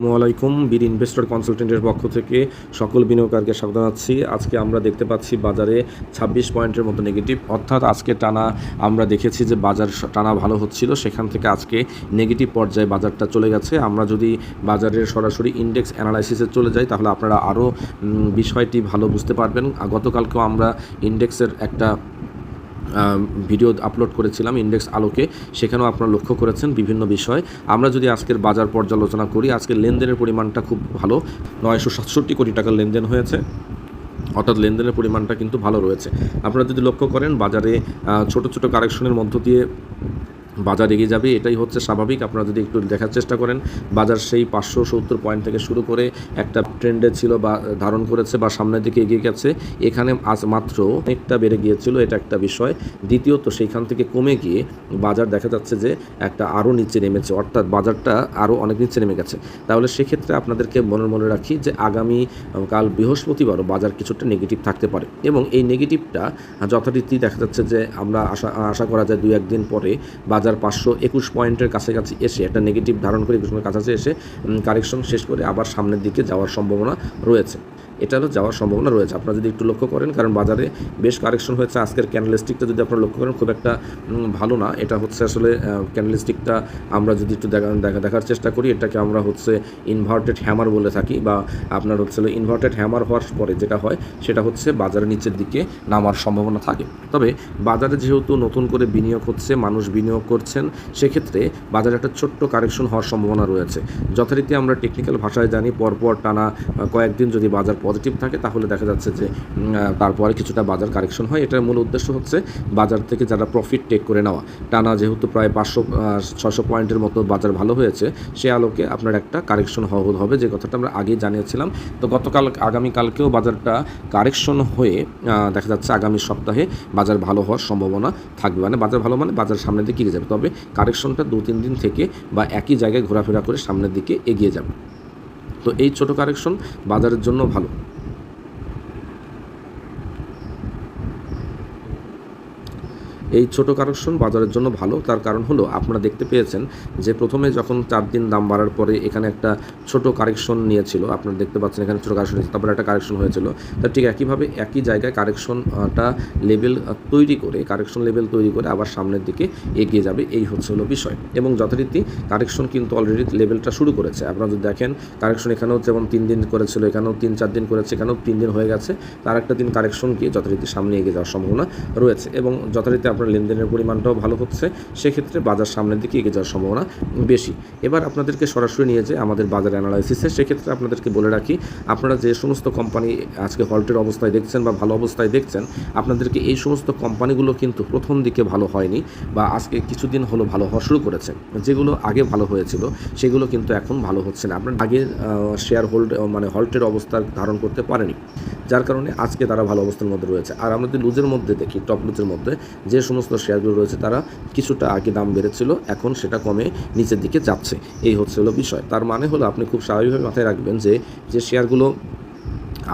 আসসালামাইকুম বীর ইনভেস্টর কনসালটেন্টের পক্ষ থেকে সকল বিনিয়োগকারকে স্বাগত জানাচ্ছি। আজকে আমরা দেখতে পাচ্ছি বাজারে ছাব্বিশ পয়েন্টের মতো নেগেটিভ। অর্থাৎ আজকে টানা আমরা দেখেছি যে বাজার টানা ভালো হচ্ছিল, সেখান থেকে আজকে নেগেটিভ পর্যায়ে বাজারটা চলে গেছে। আমরা যদি বাজারের সরাসরি ইন্ডেক্স অ্যানালাইসিসে চলে যাই, তাহলে আপনারা আরও বিষয়টি ভালো বুঝতে পারবেন। গতকালকেও আমরা ইন্ডেক্সের একটা ভিডিও আপলোড করেছিলাম ইন্ডেক্স আলোকে, সেখানেও আপনারা লক্ষ্য করেছেন বিভিন্ন বিষয়। আমরা যদি আজকের বাজার পর্যালোচনা করি, আজকের লেনদেনের পরিমাণটা খুব ভালো। নয়শো সাতষট্টি কোটি টাকার লেনদেন হয়েছে। অর্থাৎ লেনদেনের পরিমাণটা কিন্তু ভালো রয়েছে। আপনারা যদি লক্ষ্য করেন, বাজারে ছোট ছোট কারেকশনের মধ্য দিয়ে বাজার এগিয়ে যাবে, এটাই হচ্ছে স্বাভাবিক। আপনারা যদি একটু দেখার চেষ্টা করেন, বাজার সেই পাঁচশো সত্তর পয়েন্ট থেকে শুরু করে একটা ট্রেন্ডে ছিল বা ধারণ করেছে বা সামনের দিকে এগিয়ে গেছে। এখানে আজ মাত্র অনেকটা বেড়ে গিয়েছিল, এটা একটা বিষয়। দ্বিতীয়ত, সেইখান থেকে কমে গিয়ে বাজার দেখা যাচ্ছে যে একটা আরও নিচে নেমেছে, অর্থাৎ বাজারটা আরও অনেক নিচে নেমে গেছে। তাহলে সেক্ষেত্রে আপনাদেরকে মনে মনে রাখি যে আগামী কাল বৃহস্পতিবারও বাজার কিছুটা নেগেটিভ থাকতে পারে। এবং এই নেগেটিভটা যথারীতি দেখা যাচ্ছে যে আমরা আশা আশা করা যায় দু একদিন পরে বাজার পাঁচশো একুশ পয়েন্টের কাছাকাছি এসে একটা নেগেটিভ ধারণ করে একুশ পয়েন্টের কাছাকাছি এসে কারেকশন শেষ করে আবার সামনের দিকে যাওয়ার সম্ভাবনা রয়েছে। এটারও যাওয়ার সম্ভাবনা রয়েছে। আপনারা যদি একটু লক্ষ্য করেন, কারণ বাজারে বেশ কারেকশন হয়েছে। আজকের ক্যান্ডেলস্টিকটা যদি আপনারা লক্ষ্য করেন, খুব একটা ভালো না। এটা হচ্ছে আসলে ক্যান্ডেলস্টিকটা আমরা যদি একটু দেখা, দেখা- দেখার চেষ্টা করি, এটাকে আমরা হচ্ছে ইনভার্টেড হ্যামার বলে থাকি বা আপনার হচ্ছে ইনভার্টেড হ্যামার হওয়ার পরে যেটা হয়, সেটা হচ্ছে বাজারের নিচের দিকে নামার সম্ভাবনা থাকে। তবে বাজারে যেহেতু নতুন করে বিনিয়োগ হচ্ছে, মানুষ বিনিয়োগ করছেন, সেক্ষেত্রে বাজারে একটা ছোট্ট কারেকশন হওয়ার সম্ভাবনা রয়েছে। যথারীতি আমরা টেকনিক্যাল ভাষায় জানি, পরপর টানা কয়েকদিন যদি বাজার পজিটিভ থাকে, তাহলে দেখা যাচ্ছে যে তারপরে কিছুটা বাজার কারেকশন হয়। এটার মূল উদ্দেশ্য হচ্ছে বাজার থেকে যারা প্রফিট টেক করে নেওয়া। টানা যেহেতু প্রায় পাঁচশো ছশো পয়েন্টের মতো বাজার ভালো হয়েছে, সে আলোকে আপনার একটা কারেকশন হবে, যে কথাটা আমরা আগেই জানিয়েছিলাম। তো গতকাল, আগামীকালকেও বাজারটা কারেকশন হয়ে দেখা যাচ্ছে আগামী সপ্তাহে বাজার ভালো হওয়ার সম্ভাবনা থাকবে। মানে বাজার ভালো মানে বাজার সামনের দিকে এগিয়ে যাবে। তবে কারেকশনটা দু তিন দিন থেকে বা একই জায়গায় ঘোরাফেরা করে সামনের দিকে এগিয়ে যাবে। তো এই ছোট কারেকশন বাজারের জন্য ভালো। এই ছোট কারেকশন বাজারের জন্য ভালো। তার কারণ হলো, আপনারা দেখতে পেয়েছেন যে প্রথমে যখন চার দিন দাম বাড়ার পরে এখানে একটা ছোট কারেকশন নিয়েছিল, আপনারা দেখতে পাচ্ছেন এখানে ছোটো কারেকশন হয়েছে তারপরে একটা কারেকশন হয়েছিল। তা ঠিক একইভাবে একই জায়গায় কারেকশনটা লেভেল তৈরি করে, কারেকশন লেভেল তৈরি করে আবার সামনের দিকে এগিয়ে যাবে। এই হচ্ছে হলো বিষয়। এবং যথারীতি কারেকশন কিন্তু অলরেডি লেভেলটা শুরু করেছে। আপনারা যদি দেখেন, কারেকশন এখানেও যেমন তিন দিন করেছিল, এখানেও তিন চার দিন করেছে, এখানেও তিন দিন হয়ে গেছে। তার একটা দিন কারেকশন গিয়ে যথারীতি সামনে এগিয়ে যাওয়ার সম্ভাবনা রয়েছে। এবং যথারীতি আপনার লেনদেনের পরিমাণটাও ভালো হচ্ছে, সেক্ষেত্রে বাজার সামনের দিকে এগিয়ে যাওয়ার সম্ভাবনা বেশি। এবার আপনাদেরকে সরাসরি নিয়ে যে আমাদের বাজার অ্যানালাইসিসে সেক্ষেত্রে আপনাদেরকে বলে রাখি, আপনারা যে সমস্ত কোম্পানি আজকে হল্টের অবস্থায় দেখছেন বা ভালো অবস্থায় দেখছেন, আপনাদেরকে এই সমস্ত কোম্পানিগুলো কিন্তু প্রথম দিকে ভালো হয়নি বা আজকে কিছুদিন হলো ভালো হওয়া শুরু করেছে। যেগুলো আগে ভালো হয়েছিল, সেগুলো কিন্তু এখন ভালো হচ্ছে না। আপনার আগে শেয়ার হোল্ড মানে হল্টের অবস্থা ধারণ করতে পারেনি। যার কারণে আজকে তারা ভালো অবস্থার মধ্যে রয়েছে। আর আমরা যদি লুজের মধ্যে দেখি টপ লুজের মধ্যে, যে সমস্ত শেয়ারগুলো রয়েছে, তারা কিছুটা আগে দাম বেড়েছিল, এখন সেটা কমে নিচের দিকে যাচ্ছে। এই হচ্ছে হলো বিষয়। তার মানে হলো আপনি খুব স্বাভাবিকভাবে মাথায় রাখবেন যে যে শেয়ারগুলো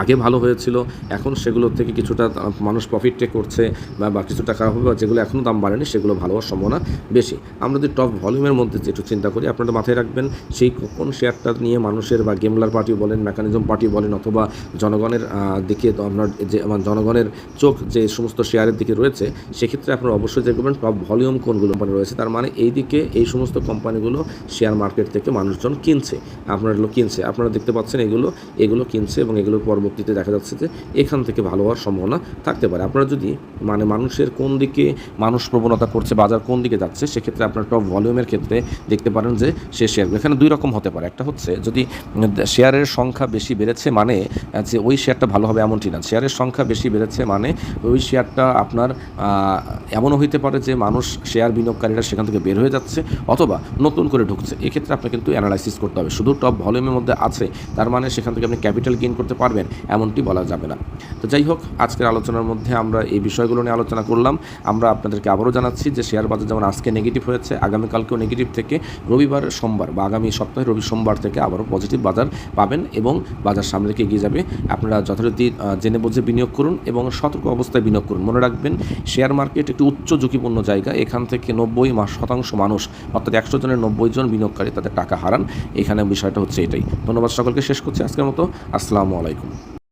আগে ভালো হয়েছিল, এখন সেগুলোর থেকে কিছুটা মানুষ প্রফিট টেক করছে বা বা কিছুটা খারাপ হবে বা যেগুলো এখনও দাম বাড়েনি সেগুলো ভালো হওয়ার সম্ভাবনা বেশি। আমরা যদি টপ ভলিউমের মধ্যে একটু চিন্তা করি, আপনারা মাথায় রাখবেন, সেই কোন শেয়ারটা নিয়ে মানুষের বা গেমলার পার্টি বলেন মেকানিজম পার্টি বলেন অথবা জনগণের দিকে আপনার যে আমার জনগণের চোখ যে সমস্ত শেয়ারের দিকে রয়েছে, সেক্ষেত্রে আপনারা অবশ্যই দেখবেন টপ ভলিউম কোনগুলো কোম্পানি রয়েছে, তার মানে এই দিকে এই সমস্ত কোম্পানিগুলো শেয়ার মার্কেট থেকে মানুষজন কিনছে, আপনারা এগুলো কিনছে, আপনারা দেখতে পাচ্ছেন এগুলো এগুলো কিনছে এবং এগুলোর পরবর্তীতে দেখা যাচ্ছে যে এখান থেকে ভালো হওয়ার সম্ভাবনা থাকতে পারে। আপনারা যদি মানে মানুষের কোন দিকে মানুষ প্রবণতা করছে, বাজার কোন দিকে যাচ্ছে, সেক্ষেত্রে আপনার টপ ভলিউমের ক্ষেত্রে দেখতে পারেন যে সে শেয়ারগুলো এখানে দুই রকম হতে পারে। একটা হচ্ছে যদি শেয়ারের সংখ্যা বেশি বেড়েছে মানে যে ওই শেয়ারটা ভালো হবে এমনটি না। শেয়ারের সংখ্যা বেশি বেড়েছে মানে ওই শেয়ারটা আপনার এমনও হইতে পারে যে মানুষ শেয়ার বিনিয়োগকারীরা সেখান থেকে বের হয়ে যাচ্ছে অথবা নতুন করে ঢুকছে। এক্ষেত্রে আপনি কিন্তু অ্যানালাইসিস করতে হবে। শুধু টপ ভলিউমের মধ্যে আছে, তার মানে সেখান থেকে আপনি ক্যাপিটাল গেইন করতে পারবেন। এমনটি বলা যাবে না। তো যাই হোক, আজকের আলোচনার মধ্যে আমরা এই বিষয়গুলো নিয়ে আলোচনা করলাম। আমরা আপনাদেরকে আবারও জানাচ্ছি যে শেয়ার বাজার যেমন আজকে নেগেটিভ হয়েছে, আগামীকালকেও নেগেটিভ থেকে রবিবার সোমবার বা আগামী সপ্তাহে রবি সোমবার থেকে আবারও পজিটিভ বাজার পাবেন এবং বাজার সামনে দিকে এগিয়ে যাবে। আপনারা যথারীতি জেনে বুঝে বিনিয়োগ করুন এবং সতর্ক অবস্থায় বিনিয়োগ করুন। মনে রাখবেন, শেয়ার মার্কেট একটি উচ্চ ঝুঁকিপূর্ণ জায়গা। এখান থেকে নব্বই শতাংশ মানুষ, অর্থাৎ একশো জনের নব্বই জন বিনিয়োগকারী তাদের টাকা হারান। এখানে বিষয়টা হচ্ছে এটাই। ধন্যবাদ সকলকে। শেষ করছি আজকের মতো। আসসালামু আলাইকুম।